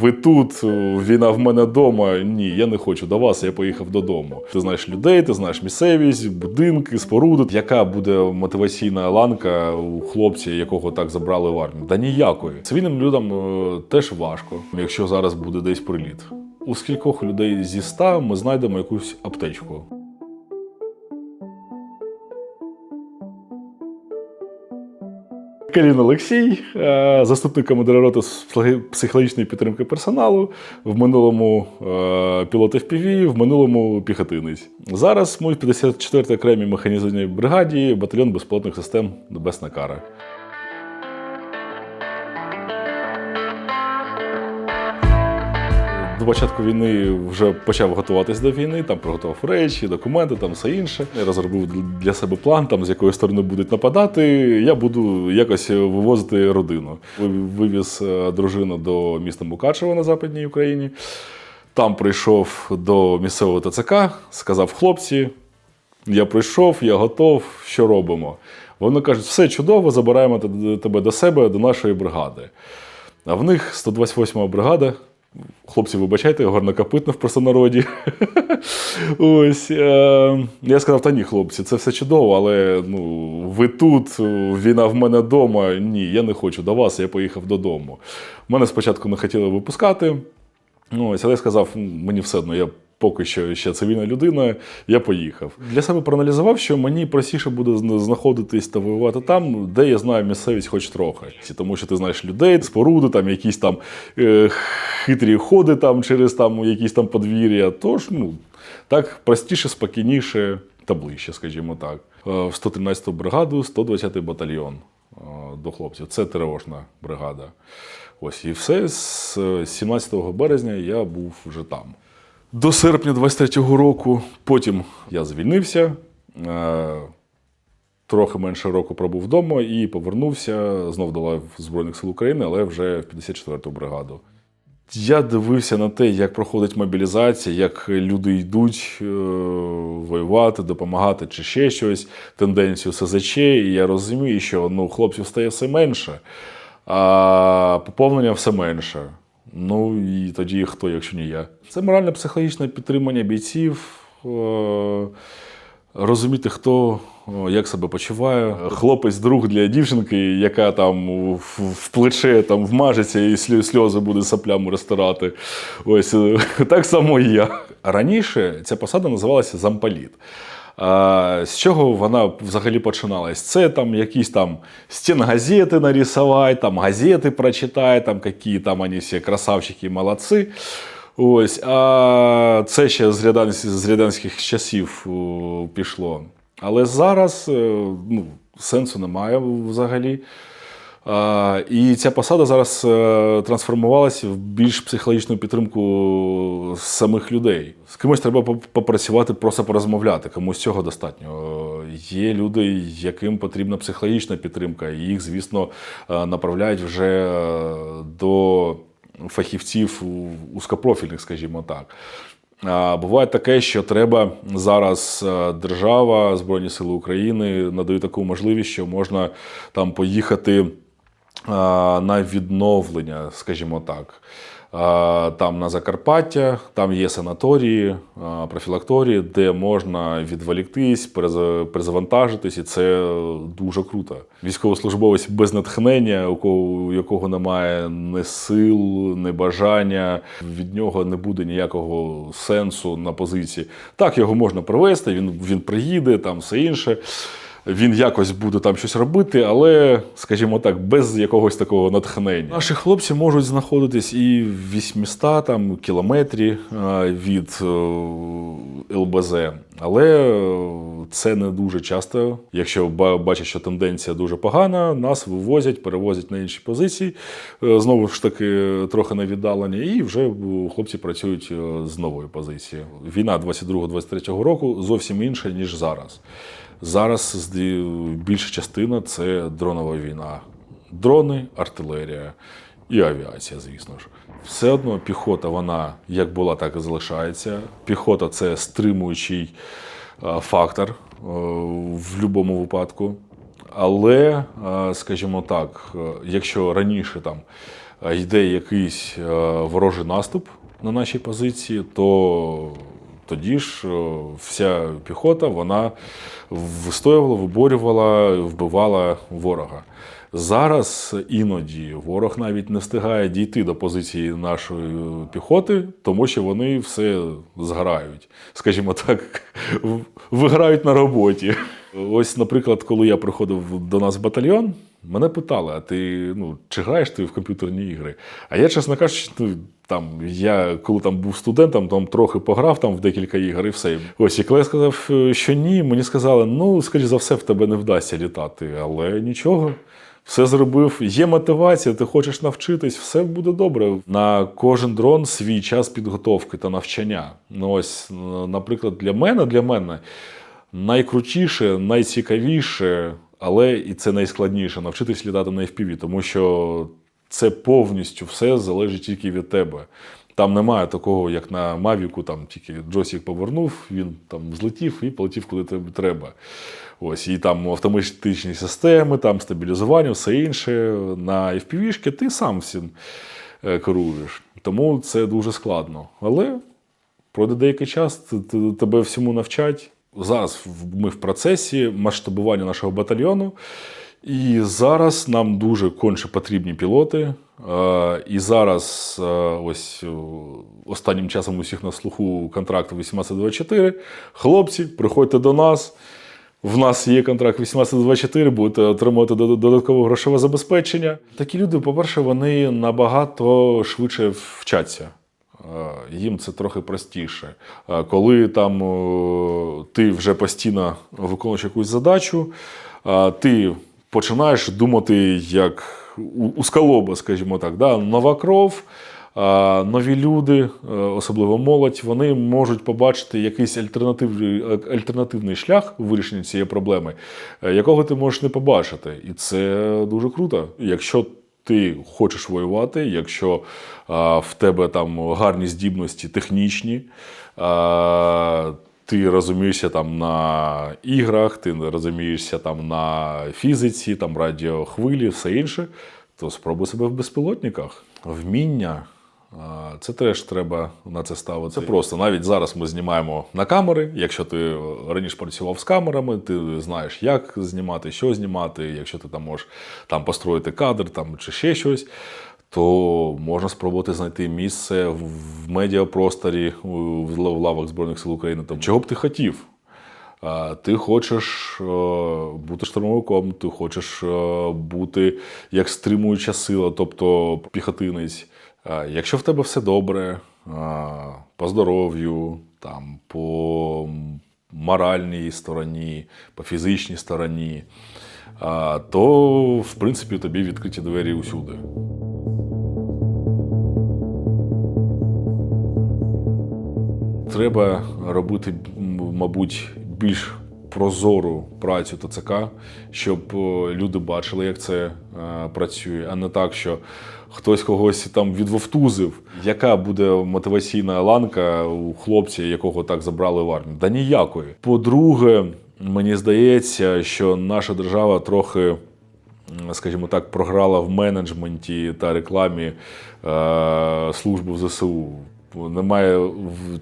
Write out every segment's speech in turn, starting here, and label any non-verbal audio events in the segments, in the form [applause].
ви тут, війна в мене вдома. Ні, я не хочу до вас, я поїхав додому. Ти знаєш людей, ти знаєш місцевість, будинки, споруди. Яка буде мотиваційна ланка у хлопця, якого так забрали в армію? Да ніякої. Цивільним людям е, теж важко, якщо зараз буде десь приліт. У скількох людей зі ста ми знайдемо якусь аптечку. Калін Олексій, е, заступник командира роти психологічної підтримки персоналу, в минулому е, пілот FPV, в минулому піхотинець. Зараз ми в 54-й окремій механізованій бригаді, батальйон безпілотних систем Небесна Кара. Початку війни вже почав готуватись до війни, там приготував речі, документи, там все інше. Я розробив для себе план, там з якої сторони будуть нападати. Я буду якось вивозити родину. Вивіз е, дружину до міста Мукачево на Западній Україні. Там прийшов до місцевого ТЦК, сказав хлопці, я прийшов, я готов, що робимо? Вони кажуть, все чудово, забираємо тебе до себе, до нашої бригади. А в них 128 бригада. Хлопці, вибачайте, горнокопитно в простонароді. [laughs] Ось. Е, я сказав, та ні, хлопці, це все чудово, але ну, ви тут, війна в мене вдома. Ні, я не хочу до вас, я поїхав додому. Мене спочатку не хотіли випускати. Ось, але я сказав, мені все одно, я поки що ще цивільна людина, я поїхав. Для себе проаналізував, що мені простіше буде знаходитись та воювати там, де я знаю місцевість хоч трохи. Тому що ти знаєш людей, споруди, там якісь там е, хитрі ходи там через там якісь там подвір'я. Тож, ну, так простіше, спокійніше та ближче, скажімо так. Е, В 113-ту бригаду, 120-й батальйон е, до хлопців. Це тривожна бригада. Ось і все. З е, 17 березня я був вже там. До серпня 23-го року. Потім я звільнився. е, Трохи менше року пробув вдома і повернувся знов до лав Збройних сил України, але вже в 54-ту бригаду. Я дивився на те, як проходить мобілізація, як люди йдуть е, воювати, допомагати чи ще щось, тенденцію СЗЧ, і я розумію, що ну, хлопців стає все менше, а поповнення все менше. Ну і тоді хто, якщо не я? Це морально-психологічне підтримання бійців. Е, Розуміти, хто як себе почуває. Хлопець друг для дівчинки, яка там в, плече там вмажеться і сльо- сльози буде саплями розтирати. Ось е, [laughs] так само і я. Раніше ця посада називалася замполіт. З чого вона взагалі починалась? Це там якісь там стенгазети нарисувати, там газети прочитай, там які там вони всі красавчики, молодці. Ось, а це ще з, ряданських, з ряданських часів пішло. Але зараз е, ну, сенсу немає взагалі. І ця посада зараз е, трансформувалася в більш психологічну підтримку самих людей. З кимось треба попрацювати, просто порозмовляти, комусь цього достатньо. Є люди, яким потрібна психологічна підтримка, і їх, звісно, е, направляють вже е, до фахівців узкопрофільних, скажімо так. А буває таке, що треба зараз держава, Збройні Сили України надають таку можливість, що можна там поїхати на відновлення, скажімо так. Там на Закарпаття, там є санаторії, профілакторії, де можна відволіктись, перезавантажитись, і це дуже круто. Військовослужбовець без натхнення, у кого, якого немає ні сил, ні бажання, від нього не буде ніякого сенсу на позиції. Так, його можна привезти, він, він приїде, там все інше він якось буде там щось робити, але, скажімо так, без якогось такого натхнення. Наші хлопці можуть знаходитись і в 800 там, кілометрі е, від е, ЛБЗ, але е, це не дуже часто. Якщо бачать, що тенденція дуже погана, нас вивозять, перевозять на інші позиції. Знову ж таки, трохи на віддалення, і вже хлопці працюють з нової позиції. Війна 22-23 року зовсім інша, ніж зараз. Зараз більша частина це дронова війна. Дрони, артилерія і авіація, звісно ж. Все одно піхота, вона як була, так і залишається. Піхота це стримуючий фактор е, в будь-якому випадку. Але, е, скажімо так, е, якщо раніше там йде якийсь ворожий наступ на нашій позиції, то тоді ж вся піхота вона вистоювала, виборювала, вбивала ворога. Зараз іноді ворог навіть не встигає дійти до позиції нашої піхоти, тому що вони все зграють. Скажімо так, виграють на роботі. Ось, наприклад, коли я приходив до нас в батальйон, мене питали: а ти ну, чи граєш ти в комп'ютерні ігри? А я, чесно кажучи, ну, там я коли там був студентом, там трохи пограв там в декілька ігор і все. Ось і коли я сказав, е, що ні, мені сказали, ну, скоріш за все, в тебе не вдасться літати, але нічого. Все зробив, є мотивація, ти хочеш навчитись, все буде добре. На кожен дрон свій час підготовки та навчання. Ну ось, наприклад, для мене, для мене найкрутіше, найцікавіше, але і це найскладніше навчитись літати на FPV, тому що це повністю все залежить тільки від тебе. Там немає такого, як на Мавіку, там тільки джойстик повернув, він там злетів і полетів куди тобі треба. Ось, і там автоматичні системи, там стабілізування, все інше. На FPV-шки ти сам всім е, керуєш. Тому це дуже складно. Але пройде деякий час, тебе всьому навчать. Зараз ми в процесі масштабування нашого батальйону. І зараз нам дуже конче потрібні пілоти. Е, І зараз, е, ось е, останнім часом у всіх на слуху контракт 1824. Хлопці, приходьте до нас. В нас є контракт 1824, будете отримувати дод- додаткове грошове забезпечення. Такі люди, по-перше, вони набагато швидше вчаться. Е, Їм це трохи простіше. Е, Коли там е, ти вже постійно виконуєш якусь задачу, ти починаєш думати як у- ускалоба, скажімо так, да? нова кров. Нові люди, особливо молодь, вони можуть побачити якийсь альтернативний, альтернативний шлях у вирішенні цієї проблеми, якого ти можеш не побачити. І це дуже круто. Якщо ти хочеш воювати, якщо а, в тебе там гарні здібності технічні, а, ти розумієшся там на іграх, ти розумієшся там на фізиці, там радіохвилі, все інше, то спробуй себе в безпілотниках. Вміння. Це теж треба на це ставити. Це просто навіть зараз ми знімаємо на камери. Якщо ти раніше працював з камерами, ти знаєш, як знімати, що знімати. Якщо ти там можеш там построїти кадр там, чи ще щось, то можна спробувати знайти місце в в медіапросторі в лавах Збройних сил України. Там, чого б ти хотів? Ти хочеш е, бути штурмовиком, ти хочеш е, бути як стримуюча сила, тобто піхотинець. Якщо в тебе все добре, по здоров'ю, там, по моральній стороні, по фізичній стороні, то в принципі тобі відкриті двері усюди. Треба робити, мабуть, більш прозору працю ТЦК, щоб е, люди бачили, як це е, працює, а не так, що хтось когось там відвовтузив. Яка буде мотиваційна ланка у хлопця, якого так забрали в армію? Да ніякої. По-друге, мені здається, що наша держава трохи скажімо так, програла в менеджменті та рекламі е, служби в ЗСУ. Немає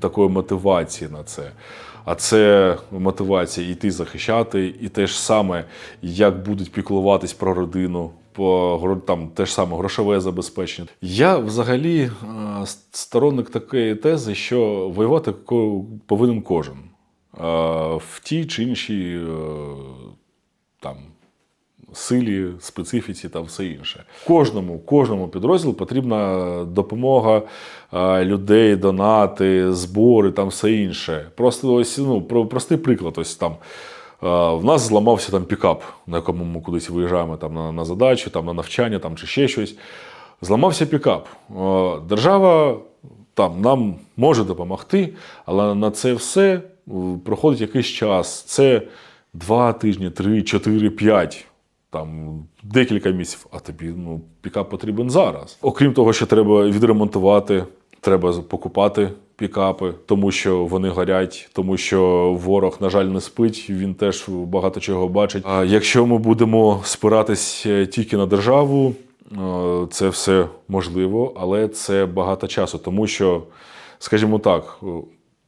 такої мотивації на це. А це мотивація йти захищати, і те ж саме, як будуть піклуватись про родину, по там те ж саме грошове забезпечення. Я взагалі е, сторонник такої тези, що воювати повинен кожен е, в тій чи іншій е, там силі, специфіці та все інше. Кожному, кожному підрозділу потрібна допомога е, людей, донати, збори, там все інше. Просто ось ну, про- простий приклад. Ось там. е, В нас зламався там пікап, на якому ми кудись виїжджаємо там, на, на задачу, там, на навчання там, чи ще щось. Зламався пікап. Е, Держава там нам може допомогти, але на це все проходить якийсь час. Це два тижні, три, чотири, п'ять. Там декілька місяців, а тобі ну, пікап потрібен зараз. Окрім того, що треба відремонтувати, треба покупати пікапи, тому що вони горять, тому що ворог, на жаль, не спить. Він теж багато чого бачить. А якщо ми будемо спиратись е, тільки на державу, Е, Це все можливо, але це багато часу, тому що, скажімо так, е,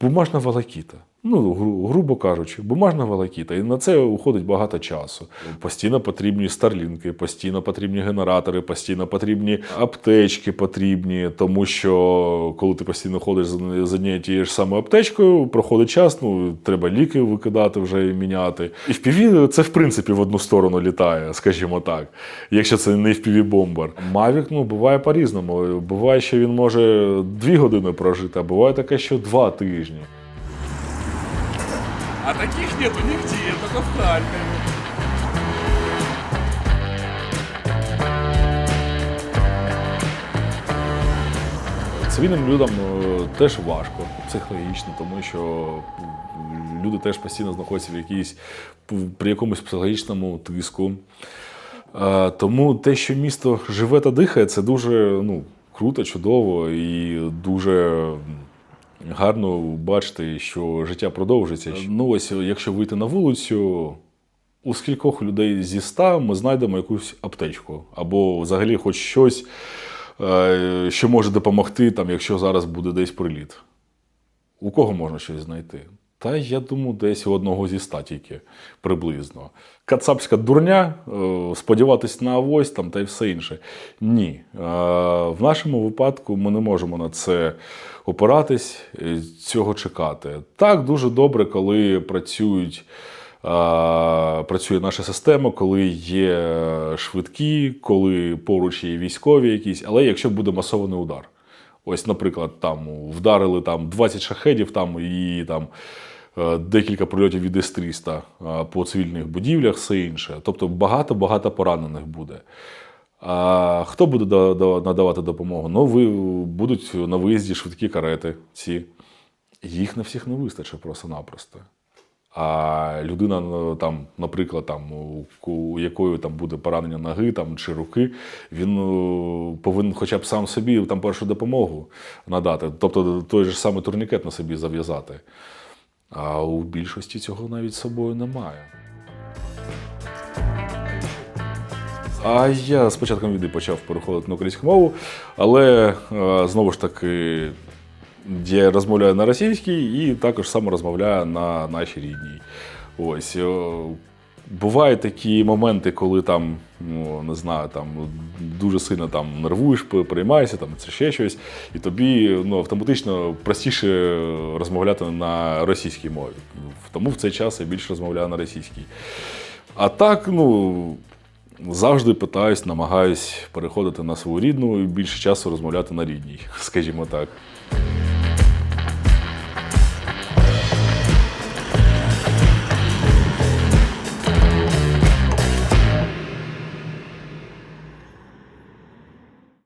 бумажна волокіта. Ну, гру- грубо кажучи, бумажна волокіта. І на це уходить багато часу. Постійно потрібні старлінки, постійно потрібні генератори, постійно потрібні аптечки потрібні, тому що коли ти постійно ходиш з- однією тією ж самою аптечкою, проходить час, ну треба ліки викидати вже і міняти. І FPV це в принципі в одну сторону літає, скажімо так, якщо це не FPV бомбер. Mavic, ну буває по-різному. Буває, що він може дві години прожити, а буває таке, що два тижні. А таких нету нигде, только в Харькове. Цивільним людям е, теж важко психологічно, тому що люди теж постійно знаходяться в якійсь при якомусь психологічному тиску. Е, Тому те, що місто живе та дихає, це дуже ну, круто, чудово і дуже гарно бачити, що життя продовжиться. Ну ось, якщо вийти на вулицю, у скількох людей зі ста ми знайдемо якусь аптечку або взагалі хоч щось, е, що може допомогти, там, якщо зараз буде десь приліт. У кого можна щось знайти? Та я думаю, десь у одного зі ста тільки приблизно. Кацапська дурня, е, сподіватись на авось там та й все інше. Ні. Е, В нашому випадку ми не можемо на це опиратись, е, цього чекати. Так, дуже добре, коли працюють. Працює наша система, коли є швидкі, коли поруч є військові якісь, але якщо буде масований удар. Ось, наприклад, там вдарили там 20 шахедів там, і там декілька прильотів від С-300 е, по цивільних будівлях, все інше. Тобто багато-багато поранених буде. А хто буде да- да- надавати допомогу? Ну, ви будуть на виїзді швидкі карети. Ці. Їх на всіх не вистачить просто-напросто. А людина, ну, там, наприклад, там, у, якої там буде поранення ноги там, чи руки, він повинен хоча б сам собі там першу допомогу надати. Тобто той же самий турнікет на собі зав'язати. А у більшості цього навіть собою немає. А я з початком війни почав переходити на українську мову, але е, знову ж таки я розмовляю на російській і також само розмовляю на нашій рідній. Ось. Бувають такі моменти, коли там, ну не знаю, там дуже сильно там нервуєш, переймаєшся, там це ще щось, і тобі ну, автоматично простіше розмовляти на російській мові. Тому в цей час я більше розмовляю на російській. А так, ну, завжди питаюсь, намагаюсь переходити на свою рідну і більше часу розмовляти на рідній, [laughs] скажімо так.